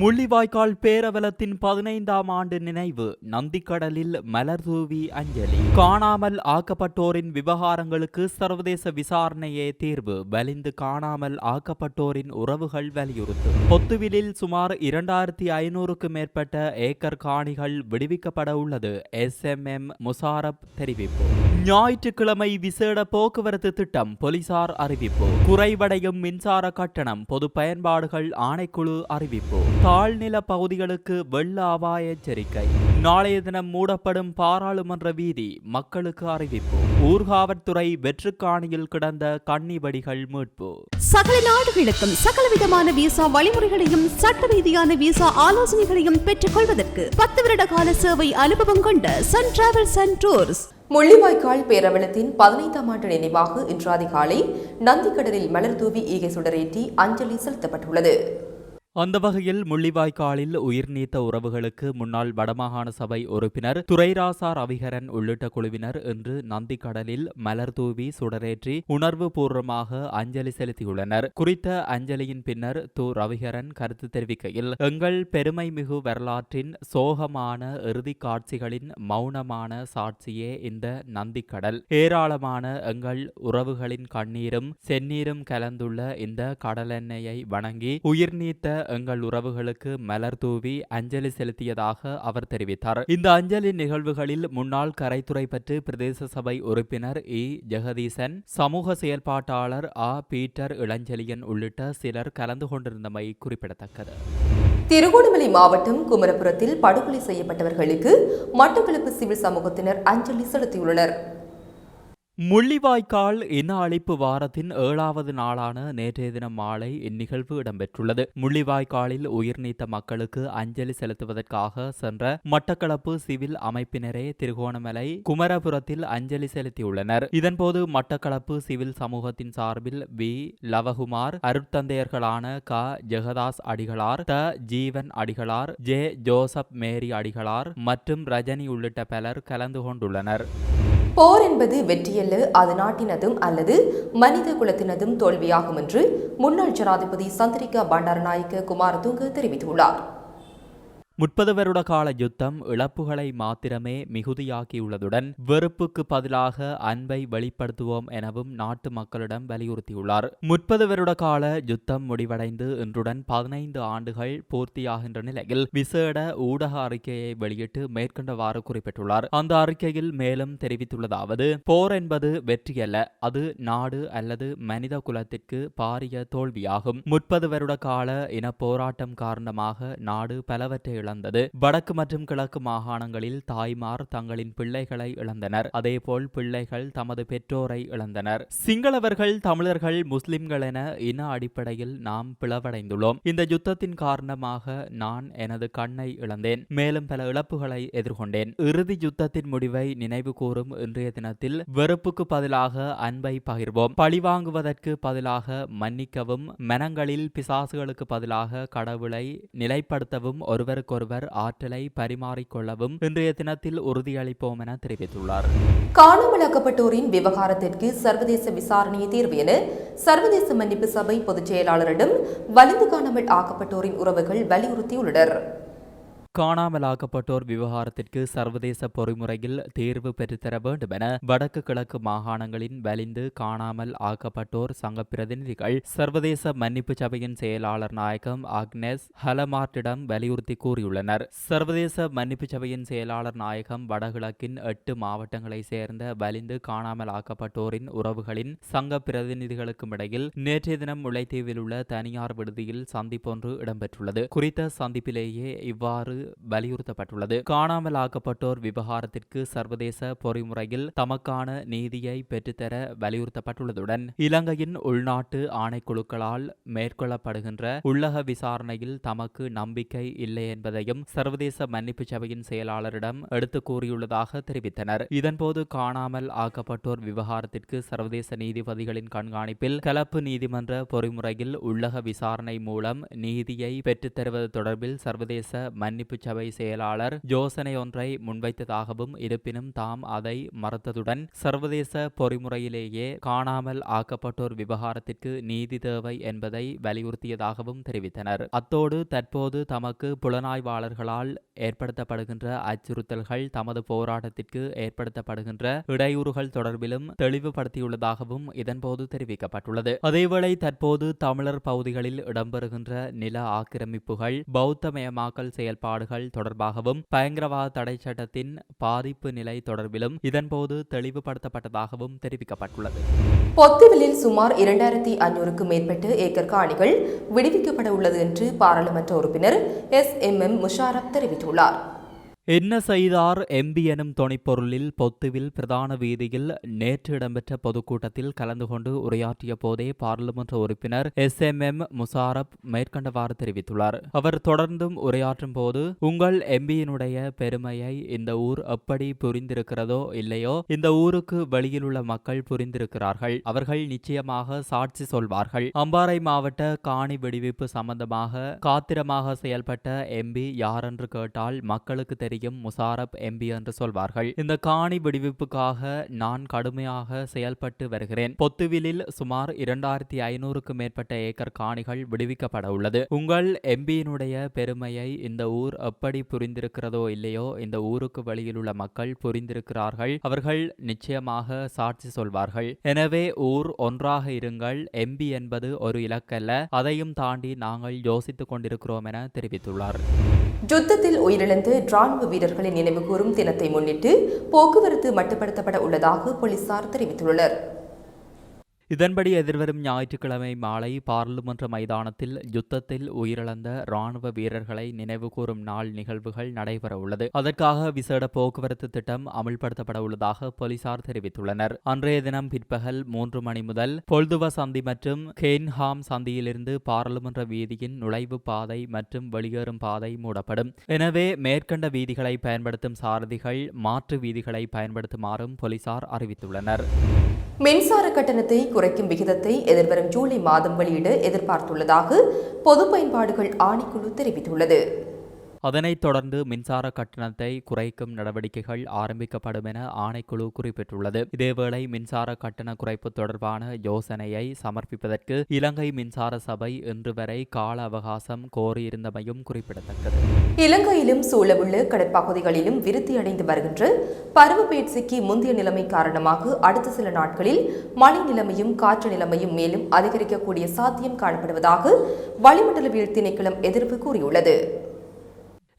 முள்ளிவாய்க்கால் பேரவலத்தின் பதினைந்தாம் ஆண்டு நினைவு நந்திக்கடலில் மலர் தூவி அஞ்சலி. காணாமல் ஆக்கப்பட்டோரின் விவகாரங்களுக்கு சர்வதேச விசாரணையே தீர்வு வலிந்து காணாமல் ஆக்கப்பட்டோரின் உறவுகள் வலியுறுத்து பொத்துவிலில் சுமார் இரண்டாயிரத்தி ஐநூறுக்கு மேற்பட்ட ஏக்கர் காணிகள் விடுவிக்கப்பட உள்ளது எஸ் எம் எம் முசாரப் தெரிவிப்பு. ஞாயிற்றுக்கிழமை விசேட போக்குவரத்து திட்டம் போலீசார் அறிவிப்பு. குறைவடையும் மின்சார கட்டணம் பொது பயன்பாடுகள் ஆணைக்குழு அறிவிப்பு. தாழ்நில பகுதிகளுக்கு வெள்ள அபாய எச்சரிக்கை. நாளைய தினம் மூடப்படும் பாராளுமன்ற வீதி மக்களுக்கு அறிவிப்பு. ஊர்காவற்துறை வெற்றுக்காணியில் கிடந்த கன்னிவடிகள் மீட்பு. சகல நாடுகளுக்கும் சகலவிதமான விசா வழிமுறைகளையும் சட்ட ரீதியான விசா ஆலோசனைகளையும் பெற்றுக் கொள்வதற்கு பத்து வருட கால சேவை அனுபவம் கொண்ட Sun travels and tours Mullivaikkal பேரவலத்தின் பதினைந்தாம் ஆண்டு நினைவாக இன்று அதிகாலை நந்திக்கடலில் மலர் தூவி ஈகை சுடரேற்றி அஞ்சலி செலுத்தப்பட்டுள்ளது. அந்த வகையில் முள்ளிவாய்க்காலில் உயிர் நீத்த உறவுகளுக்கு முன்னாள் வடமாகாண சபை உறுப்பினர் துரைராசா ரவிகரன் உள்ளிட்ட குழுவினர் இன்று நந்திக்கடலில் மலர் தூவி சுடரேற்றி உணர்வு பூர்வமாக அஞ்சலி செலுத்தியுள்ளனர். குறித்த அஞ்சலியின் பின்னர் து ரவிகரன் கருத்து தெரிவிக்கையில் எங்கள் பெருமை மிகு வரலாற்றின் சோகமான இறுதி காட்சிகளின் மௌனமான சாட்சியே இந்த நந்திக்கடல். ஏராளமான எங்கள் உறவுகளின் கண்ணீரும் செந்நீரும் கலந்துள்ள இந்த கடலெண்ணெயை வணங்கி உயிர் நீத்த எங்கள் உறவுகளுக்கு மலர் தூவி அஞ்சலி செலுத்தியதாக அவர் தெரிவித்தார். இந்த அஞ்சலி நிகழ்வுகளில் முன்னாள் கரைத்துறை பற்றி பிரதேச சபை உறுப்பினர் இ. ஜெகதீசன் சமூக செயல்பாட்டாளர் ஆ. பீட்டர் இளஞ்சலியன் உள்ளிட்ட சிலர் கலந்து கொண்டிருந்தமை குறிப்பிடத்தக்கது. திருகோணமலை மாவட்டம் குமரபுரத்தில் படுகொலை செய்யப்பட்டவர்களுக்கு மட்டக்களப்பு சிவில் சமூகத்தினர் அஞ்சலி செலுத்தியுள்ளனர். முள்ளிவாய்க்கால் இன அழிப்பு வாரத்தின் ஏழாவது நாளான நேற்றைய தினம் மாலை இந்நிகழ்வு இடம்பெற்றுள்ளது. முள்ளிவாய்க்காலில் உயிர் நீத்த மக்களுக்கு அஞ்சலி செலுத்துவதற்காக சென்ற மட்டக்களப்பு சிவில் அமைப்பினரே திருகோணமலை குமரபுரத்தில் அஞ்சலி செலுத்தியுள்ளனர். இதன்போது மட்டக்களப்பு சிவில் சமூகத்தின் சார்பில் வி. லவகுமார் அருட்தந்தையர்களான க. ஜெகதாஸ் அடிகளார் த. ஜீவன் அடிகளார் ஜே. ஜோசப் மேரி அடிகளார் மற்றும் ரஜினி உள்ளிட்ட பலர் கலந்து கொண்டுள்ளனர். போர் என்பது வெற்றியல்ல அது நாட்டினதும் அல்லது மனித குலத்தினதும் தோல்வியாகும் என்று முன்னாள் ஜனாதிபதி சந்திரிகா பண்டாரநாயக்க குமாரதுங்க தெரிவித்துள்ளார். முப்பது வருட கால யுத்தம் இழப்புகளை மாத்திரமே மிகுதியாக்கியுள்ளதுடன் வெறுப்புக்கு பதிலாக அன்பை வெளிப்படுத்துவோம் எனவும் நாட்டு மக்களிடம் வலியுறுத்தியுள்ளார். முப்பது வருட கால யுத்தம் முடிவடைந்து இன்றுடன் பதினைந்து ஆண்டுகள் பூர்த்தியாகின்ற நிலையில் விசேட ஊடக அறிக்கையை வெளியிட்டு மேற்கண்டவாறு குறிப்பிட்டுள்ளார். அந்த அறிக்கையில் மேலும் தெரிவித்துள்ளதாவது போர் என்பது வெற்றியல்ல அது நாடு அல்லது மனித குலத்திற்கு பாரிய தோல்வியாகும். முப்பது வருட கால இன போராட்டம் காரணமாக நாடு பலவற்றை இழந்தது. வடக்கு மற்றும் கிழக்கு மாகாணங்களில் தாய்மார் தங்களின் பிள்ளைகளை இழந்தனர். அதேபோல் பிள்ளைகள் தமது பெற்றோரை இழந்தனர். சிங்களவர்கள் தமிழர்கள் முஸ்லிம்கள் என இன அடிப்படையில் நாம் பிளவடைந்துள்ளோம். இந்த யுத்தத்தின் காரணமாக நான் எனது கண்ணை இழந்தேன். மேலும் பல இழப்புகளை எதிர்கொண்டேன். இறுதி யுத்தத்தின் முடிவை நினைவு கூறும் இன்றைய தினத்தில் வெறுப்புக்கு பதிலாக அன்பை பகிர்வோம். பழிவாங்குவதற்கு பதிலாக மன்னிக்கவும் மனங்களில் பிசாசுகளுக்கு பதிலாக கடவுளை நிலைப்படுத்தவும் ஒருவருக்கு ஒருவருக்கொருவர் ஆற்றலை பரிமாறிக்கொள்ளவும் இன்றைய தினத்தில் உறுதியளிப்போம் என தெரிவித்துள்ளார். காணாமலாக்கப்பட்டோரின் விவகாரத்திற்கு சர்வதேச விசாரணையை தீர்வு என சர்வதேச மன்னிப்பு சபை பொதுச் செயலாளரிடம் வலிந்து காணாமல் ஆக்கப்பட்டோரின் உறவுகள் வலியுறுத்தியுள்ளனர். காணாமலாக்கப்பட்டோர் விவகாரத்திற்கு சர்வதேச பொறிமுறையில் தீர்வு பெற்றுத்தர வேண்டும் என வடக்கு கிழக்கு மாகாணங்களின் வலிந்து காணாமல் ஆக்கப்பட்டோர் சங்க பிரதிநிதிகள் சர்வதேச மன்னிப்பு சபையின் செயலாளர் நாயகம் அக்னேஸ் ஹலமார்ட்டிடம் வலியுறுத்தி கூறியுள்ளனர். சர்வதேச மன்னிப்பு சபையின் செயலாளர் நாயகம் வடகிழக்கின் எட்டு மாவட்டங்களை சேர்ந்த வலிந்து காணாமல் ஆக்கப்பட்டோரின் உறவுகளின் சங்க பிரதிநிதிகளுக்கும் இடையில் நேற்றைய தினம் முல்லைத்தீவில் உள்ள தனியார் விடுதியில் சந்திப்பொன்று இடம்பெற்றுள்ளது. குறித்த சந்திப்பிலேயே இவ்வாறு வலியுறுத்தப்பட்டுள்ளது. காணாமல் ஆக்கப்பட்டோர் விவகாரத்திற்கு சர்வதேச பொறிமுறையில் தமக்கான நீதியை பெற்றுத்தர வலியுறுத்தப்பட்டுள்ளதுடன் இலங்கையின் உள்நாட்டு ஆணைக்குழுக்களால் மேற்கொள்ளப்படுகின்ற உள்ளக விசாரணையில் தமக்கு நம்பிக்கை இல்லை என்பதையும் சர்வதேச மன்னிப்பு சபையின் செயலாளரிடம் எடுத்து கூறியுள்ளதாக தெரிவித்தனர். இதன்போது காணாமல் ஆக்கப்பட்டோர் விவகாரத்திற்கு சர்வதேச நீதிபதிகளின் கண்காணிப்பில் கலப்பு நீதிமன்ற பொறிமுறையில் உள்ளக விசாரணை மூலம் நீதியை பெற்றுத்தருவது தொடர்பில் சர்வதேச மன்னிப்பு மன்னிப்பு சபை செயலாளர் யோசனை ஒன்றை முன்வைத்ததாகவும் இருப்பினும் தாம் அதை மறுத்ததுடன் சர்வதேச பொறிமுறையிலேயே காணாமல் ஆக்கப்பட்டோர் விவகாரத்திற்கு நீதி தேவை என்பதை வலியுறுத்தியதாகவும் தெரிவித்தனர். அத்தோடு தற்போது தமக்கு புலனாய்வாளர்களால் ஏற்படுத்தப்படுகின்ற அச்சுறுத்தல்கள் தமது போராட்டத்திற்கு ஏற்படுத்தப்படுகின்ற இடையூறுகள் தொடர்பிலும் தெளிவுபடுத்தியுள்ளதாகவும் இதன்போது தெரிவிக்கப்பட்டுள்ளது. அதேவேளை தற்போது தமிழர் பகுதிகளில் இடம்பெறுகின்ற நில ஆக்கிரமிப்புகள் பௌத்தமயமாக்கல் செயல்பாடுகள் தொடர்பாகவும் பயங்கரவாத தடை சட்டத்தின் பாதிப்பு நிலை தொடர்பிலும் இதன்போது தெளிவுபடுத்தப்பட்டதாகவும் தெரிவிக்கப்பட்டுள்ளது. பொத்துவிலில் சுமார் இரண்டாயிரத்தி ஐநூறுக்கும் மேற்பட்ட ஏக்கர் காணிகள் விடுவிக்கப்பட உள்ளது என்று பாராளுமன்ற உறுப்பினர் எஸ் எம் எம் முஷாரப் தெரிவித்துள்ளார். என்ன செய்தார்? எம்பி எனும் துணைப்பொருளில் பொத்துவில் பிரதான வீதியில் நேற்று இடம்பெற்ற பொதுக்கூட்டத்தில் கலந்து கொண்டு உரையாற்றிய போதே பாராளுமன்ற உறுப்பினர் எஸ். எம். எம். முசாரப் மேற்கண்டவாறு தெரிவித்துள்ளார். அவர் தொடர்ந்தும் உரையாற்றும் போது உங்கள் எம்பியினுடைய பெருமையை இந்த ஊர் எப்படி புரிந்திருக்கிறதோ இல்லையோ இந்த ஊருக்கு வெளியில் உள்ள மக்கள் புரிந்திருக்கிறார்கள். அவர்கள் நிச்சயமாக சாட்சி சொல்வார்கள். அம்பாறை மாவட்ட காணி விடுவிப்பு சம்பந்தமாக காத்திரமாக செயல்பட்ட எம்பி யாரென்று கேட்டால் மக்களுக்கு தெரியும். முசாரப் எம்பி என்று சொல்வார்கள். இந்த காணி விடுவிப்புக்காக நான் கடுமையாக செயல்பட்டு வருகிறேன். பொத்துவிலில் சுமார் இரண்டாயிரத்தி ஐநூறுக்கு மேற்பட்ட ஏக்கர் காணிகள் விடுவிக்கப்பட உள்ளது. உங்கள் எம்பியினுடைய பெருமையை இந்த ஊர் எப்படி புரிந்திருக்கிறதோ இல்லையோ இந்த ஊருக்கு வெளியில் உள்ள மக்கள் புரிந்திருக்கிறார்கள். அவர்கள் நிச்சயமாக சாட்சி சொல்வார்கள். எனவே ஊர் ஒன்றாக இருங்கள். எம்பி என்பது ஒரு இலக்கல்ல. அதையும் தாண்டி நாங்கள் யோசித்துக் கொண்டிருக்கிறோம் என தெரிவித்துள்ளார். யுத்தத்தில் உயிரிழந்த ராணுவ வீரர்களின் நினைவுகூரும் தினத்தை முன்னிட்டு போக்குவரத்து மட்டுப்படுத்தப்பட உள்ளதாக போலீசார் தெரிவித்துள்ளனர். இதன்படி எதிர்வரும் ஞாயிற்றுக்கிழமை மாலை பாராளுமன்ற மைதானத்தில் யுத்தத்தில் உயிரிழந்த ராணுவ வீரர்களை நினைவுகூரும் நாள் நிகழ்வுகள் நடைபெற உள்ளது அதற்காக விசேட போக்குவரத்து திட்டம் அமல்படுத்தப்பட உள்ளதாக போலீசார் தெரிவித்துள்ளனர். அன்றைய தினம் பிற்பகல் மூன்று மணி முதல் பொல்துவ சந்தி மற்றும் கேன்ஹாம் சந்தியிலிருந்து பாராளுமன்ற வீதியின் நுழைவு பாதை மற்றும் வெளியேறும் பாதை மூடப்படும். எனவே மேற்கண்ட வீதிகளை பயன்படுத்தும் சாரதிகள் மாற்று வீதிகளை பயன்படுத்துமாறும் போலீசார் அறிவித்துள்ளனர். மின்சார கட்டணத்தை குறைக்கும் விகிதத்தை எதிர்வரும் ஜூலை மாதம் வெளியிட எதிர்பார்த்துள்ளதாக பொது பயன்பாடுகள் ஆணைக்குழு தெரிவித்துள்ளது. அதனைத் தொடர்ந்து மின்சார கட்டணத்தை குறைக்கும் நடவடிக்கைகள் ஆரம்பிக்கப்படும் என ஆணைக்குழு குறிப்பிட்டுள்ளது. இதேவேளை மின்சார கட்டண குறைப்பு தொடர்பான யோசனையை சமர்ப்பிப்பதற்கு இலங்கை மின்சார சபை இன்று வரை கால அவகாசம் கோரியிருந்தமையும் குறிப்பிடத்தக்கது. இலங்கையிலும் சூழவுள்ள கடற்பகுதிகளிலும் விருத்தியடைந்து வருகின்ற பருவப்பெயர்ச்சிக்கு முந்தைய நிலைமை காரணமாக அடுத்த சில நாட்களில் மழை நிலைமையும் காற்று நிலைமையும் மேலும் அதிகரிக்கக்கூடிய சாத்தியம் காணப்படுவதாக வளிமண்டலவியல் திணைக்களம் எதிர்ப்பு கூறியுள்ளது.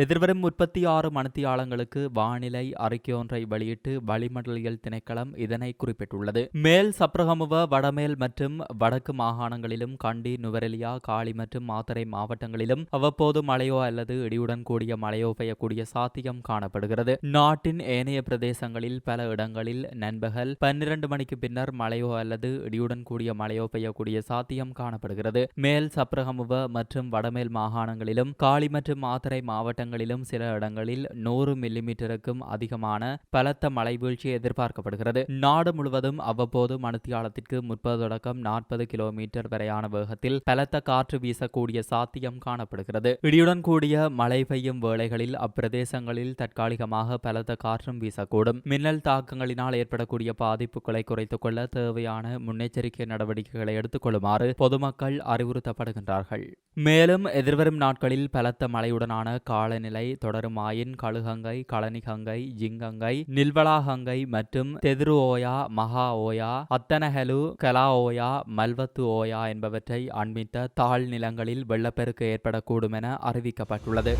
எதிர்வரும் முப்பத்தி ஆறு மணித்தியாலங்களுக்கு வானிலை அறிக்கை ஒன்றை வெளியிட்டு வளிமண்டலியல் திணைக்களம் இதனை குறிப்பிட்டுள்ளது. மேல் சப்ரகமுவ வடமேல் மற்றும் வடக்கு மாகாணங்களிலும் கண்டி நுவரெலியா காளி மற்றும் மாத்தரை மாவட்டங்களிலும் அவ்வப்போது மழையோ அல்லது இடியுடன் கூடிய மழையோ பெய்யக்கூடிய சாத்தியம் காணப்படுகிறது. நாட்டின் ஏனைய பிரதேசங்களில் பல இடங்களில் நண்பகல் பன்னிரண்டு மணிக்கு பின்னர் மழையோ அல்லது இடியுடன் கூடிய மழையோ பெய்யக்கூடிய சாத்தியம் காணப்படுகிறது. மேல் சப்ரகமுவ மற்றும் வடமேல் மாகாணங்களிலும் காளி மற்றும் மாத்தரை மாவட்ட மாவட்டங்களிலும் சில இடங்களில் நூறு மில்லிமீட்டருக்கும் அதிகமான பலத்த மழை வீழ்ச்சி எதிர்பார்க்கப்படுகிறது. நாடு முழுவதும் அவ்வப்போது மணித்தியாலத்திற்கு முப்பது தொடக்கம் நாற்பது கிலோமீட்டர் வரையான வேகத்தில் பலத்த காற்று வீசக்கூடிய சாத்தியம் காணப்படுகிறது. இடியுடன் கூடிய மழை பெய்யும் வேளைகளில் அப்பிரதேசங்களில் தற்காலிகமாக பலத்த காற்றும் வீசக்கூடும். மின்னல் தாக்கங்களினால் ஏற்படக்கூடிய பாதிப்புகளை குறைத்துக் கொள்ள தேவையான முன்னெச்சரிக்கை நடவடிக்கைகளை எடுத்துக்கொள்ளுமாறு பொதுமக்கள் அறிவுறுத்தப்படுகின்றார்கள். மேலும் எதிர்வரும் நாட்களில் பலத்த மழையுடனான கால காலநிலை தொடருமாயின் கழுகங்கை களனிகங்கை ஜிங்கங்கை நில்வலாகங்கை மற்றும் தெதுரு ஓயா மகா ஓயா அத்தனஹலு கலா ஓயா மல்வத்து ஓயா என்பவற்றை அண்மித்த தாழ் நிலங்களில் வெள்ளப்பெருக்கு ஏற்படக்கூடும் என அறிவிக்கப்பட்டுள்ளது.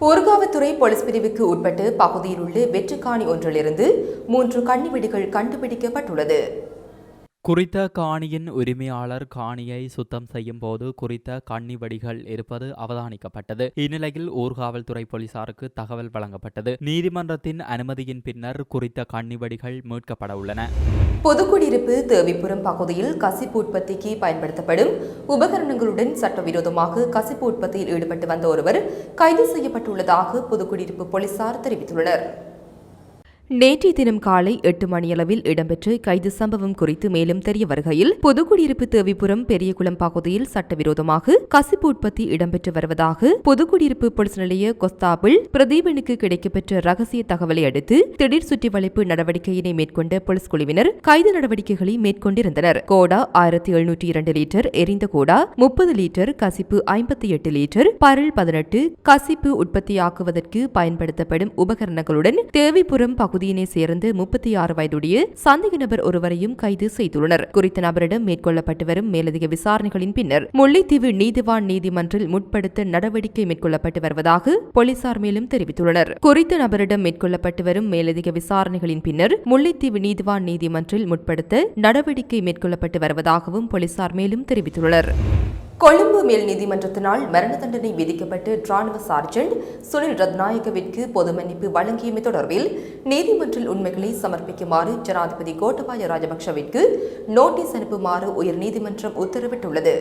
ஊர்காவத்துறை போலீஸ் பிரிவுக்கு உட்பட்டு பகுதியில் உள்ள வெற்றுக்காணி ஒன்றிலிருந்து மூன்று கன்னிவெடிகள் கண்டுபிடிக்கப்பட்டுள்ளது. குறித்த காணியின் உரிமையாளர் காணியை சுத்தம் செய்யும் போது குறித்த கண்ணி வடிகள் இருப்பது அவதானிக்கப்பட்டது. இந்நிலையில் ஊர்காவல்துறை போலீசாருக்கு தகவல் வழங்கப்பட்டது. நீதிமன்றத்தின் அனுமதியின் பின்னர் குறித்த கண்ணி வடிகள் மீட்கப்பட உள்ளன. பொதுக்குடியிருப்பு தேவிப்புரம் பகுதியில் கசிப்பு உற்பத்திக்கு பயன்படுத்தப்படும் உபகரணங்களுடன் சட்டவிரோதமாக கசிப்பு உற்பத்தியில் ஈடுபட்டு வந்த ஒருவர் கைது செய்யப்பட்டுள்ளதாக பொதுக்குடியிருப்பு போலீசார் தெரிவித்துள்ளனர். நேற்றைய தினம் காலை எட்டு மணியளவில் இடம்பெற்ற கைது சம்பவம் குறித்து மேலும் தெரிய வருகையில் புதுக்குடியிருப்பு தேவிபுரம் பெரியகுளம் பகுதியில் சட்டவிரோதமாக கசிப்பு உற்பத்தி இடம்பெற்று வருவதாக புதுக்குடியிருப்பு போலீஸ் நிலைய கொஸ்தாபிள் பிரதீபனுக்கு கிடைக்கப்பெற்ற ரகசிய தகவலை அடுத்து திடீர் சுற்றி வளைப்பு நடவடிக்கையினை மேற்கொண்ட போலீஸ் குழுவினர் கைது நடவடிக்கைகளை மேற்கொண்டிருந்தனர். கோடா ஆயிரத்தி எழுநூற்றி இரண்டு லிட்டர் எரிந்த கோடா முப்பது லிட்டர் கசிப்பு ஐம்பத்தி எட்டு லிட்டர் பரல் பதினெட்டு கசிப்பு உற்பத்தியாக்குவதற்கு பயன்படுத்தப்படும் உபகரணங்களுடன் தேவிபுரம் பகுதியினை சேர்ந்து முப்பத்தி ஆறு வயதுடைய சந்தேக நபர் ஒருவரையும் கைது செய்துள்ளனர். குறித்த நபரிடம் மேற்கொள்ளப்பட்டு வரும் மேலதிக விசாரணைகளின் பின்னர் முல்லைத்தீவு நீதிவான் நீதிமன்றில் முற்படுத்த நடவடிக்கை மேற்கொள்ளப்பட்டு வருவதாக போலீசார் மேலும் தெரிவித்துள்ளனர். குறித்த நபரிடம் மேற்கொள்ளப்பட்டு வரும் மேலதிக விசாரணைகளின் பின்னர் முல்லைத்தீவு நீதிவான் நீதிமன்றில் முற்படுத்த நடவடிக்கை மேற்கொள்ளப்பட்டு வருவதாகவும் போலீசார் மேலும் தெரிவித்துள்ளனர். கொழும்பு மேல் நீதிமன்றத்தினால் மரண தண்டனை விதிக்கப்பட்டு ராணுவ சார்ஜென்ட் சுனில் ரத்நாயகவிற்கு பொது மன்னிப்பு வழங்கியமை தொடர்பில் நீதிமன்றில் உண்மைகளை சமர்ப்பிக்குமாறு ஜனாதிபதி கோட்டபாய ராஜபக்ஷவிற்கு நோட்டீஸ் அனுப்புமாறு உயர் நீதிமன்றம் உத்தரவிட்டுள்ளது.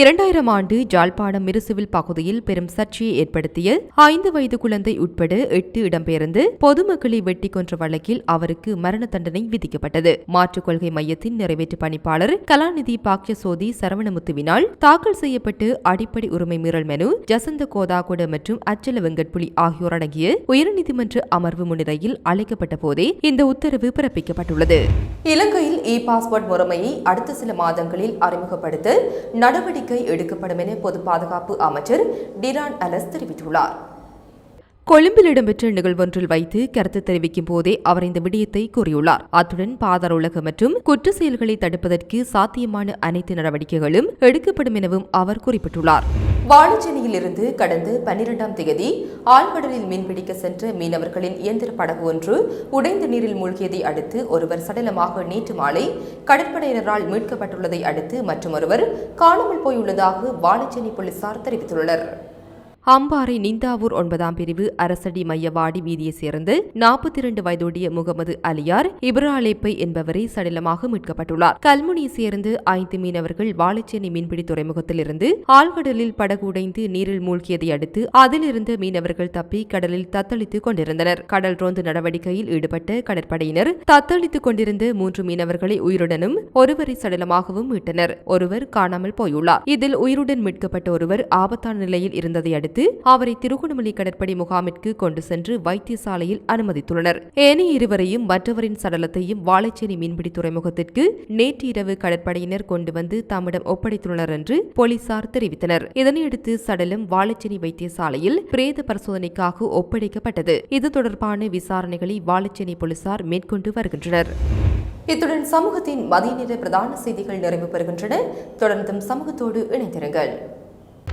இரண்டாயிரம் ஆண்டு ஜாழ்ப்பாணம் மிருசுவில் பகுதியில் பெரும் சர்ச்சையை ஏற்படுத்திய ஐந்து வயது குழந்தை உட்பட எட்டு இடம்பெயர்ந்து பொதுமக்களை வெட்டி கொன்ற வழக்கில் அவருக்கு மரண தண்டனை விதிக்கப்பட்டது. மாற்றுக் கொள்கை மையத்தின் நிறைவேற்று பணிப்பாளர் கலாநிதி பாக்யசோதி சரவணமுத்துவினால் தாக்கல் செய்யப்பட்டு அடிப்படை உரிமை மீறல் மனு ஜசந்த கோதாகுட மற்றும் அச்சல வெங்கட்புலி ஆகியோர் அடங்கிய உயர்நீதிமன்ற அமர்வு முன்னிலையில் அழைக்கப்பட்ட போதே இந்த உத்தரவு பிறப்பிக்கப்பட்டுள்ளது. இலங்கையில் இ பாஸ்போர்ட் முறைமையை அடுத்த சில மாதங்களில் அறிமுகப்படுத்த நடவடிக்கை எடுக்கப்படும் என பொது பாதுகாப்பு அமைச்சர் டிரான் அலஸ் தெரிவித்துள்ளார். கொழும்பில் இடம்பெற்ற நிகழ்வொன்றில் வைத்து கருத்து தெரிவிக்கும் போதே அவர் இந்த விடயத்தை கூறியுள்ளார். அத்துடன் பாதார உலக மற்றும் குற்ற செயல்களை தடுப்பதற்கு சாத்தியமான அனைத்து நடவடிக்கைகளும் எடுக்கப்படும் எனவும் அவர் குறிப்பிட்டுள்ளார். வாழைச்சேனையில் இருந்து கடந்த பன்னிரெண்டாம் தேதி ஆழ்கடலில் மீன்பிடிக்க சென்ற மீனவர்களின் இயந்திர படகு ஒன்று உடைந்த நீரில் மூழ்கியதை அடுத்து ஒருவர் சடலமாக நேற்று மாலை கடற்படையினரால் மீட்கப்பட்டுள்ளதை அடுத்து மற்றொருவர் காணாமல் போயுள்ளதாக வாழைச்சேனை போலீசார் தெரிவித்துள்ளனர். அம்பாறை நிந்தாவூர் ஒன்பதாம் பிரிவு அரசடி மையவாடி வீதியைச் சேர்ந்து நாற்பத்தி இரண்டு வயதுடைய முகமது அலியார் இப்ராலேப்பை என்பவரை சடலமாக மீட்கப்பட்டுள்ளார். கல்முனியை சேர்ந்து ஐந்து மீனவர்கள் வாழைச்சேனை மீன்பிடி துறைமுகத்திலிருந்து ஆழ்கடலில் படகு உடைந்து நீரில் மூழ்கியதை அடுத்து அதிலிருந்த மீனவர்கள் தப்பி கடலில் தத்தளித்துக் கொண்டிருந்தனர். கடல் ரோந்து நடவடிக்கையில் ஈடுபட்ட கடற்படையினர் தத்தளித்துக் கொண்டிருந்த மூன்று மீனவர்களை உயிருடனும் ஒருவரை சடலமாகவும் மீட்டனர். ஒருவர் காணாமல் போயுள்ளார். இதில் உயிருடன் மீட்கப்பட்ட ஒருவர் ஆபத்தான நிலையில் இருந்ததை அடுத்து அவரை திருகோணமலை கடற்படை முகாமிற்கு கொண்டு சென்று வைத்தியசாலையில் அனுமதித்துள்ளனர். ஏனைய இருவரையும் மற்றவரின் சடலத்தையும் வாழைச்சேரி மீன்பிடி துறைமுகத்திற்கு நேற்று இரவு கடற்படையினர் கொண்டு வந்து தம்மிடம் ஒப்படைத்துள்ளனர் என்று போலீசார் தெரிவித்தனர். இதனையடுத்து சடலம் வாழைச்சேரி வைத்தியசாலையில் பிரேத பரிசோதனைக்காக ஒப்படைக்கப்பட்டது. இது தொடர்பான விசாரணைகளை வாழைச்சேரி போலீசார் மேற்கொண்டு வருகின்றனர். இத்துடன் சமூகத்தின் மதிய நேர பிரதான செய்திகள் நிறைவு பெறுகின்றன. தொடர்ந்தும் சமூகத்தோடு இணைந்திருங்கள்.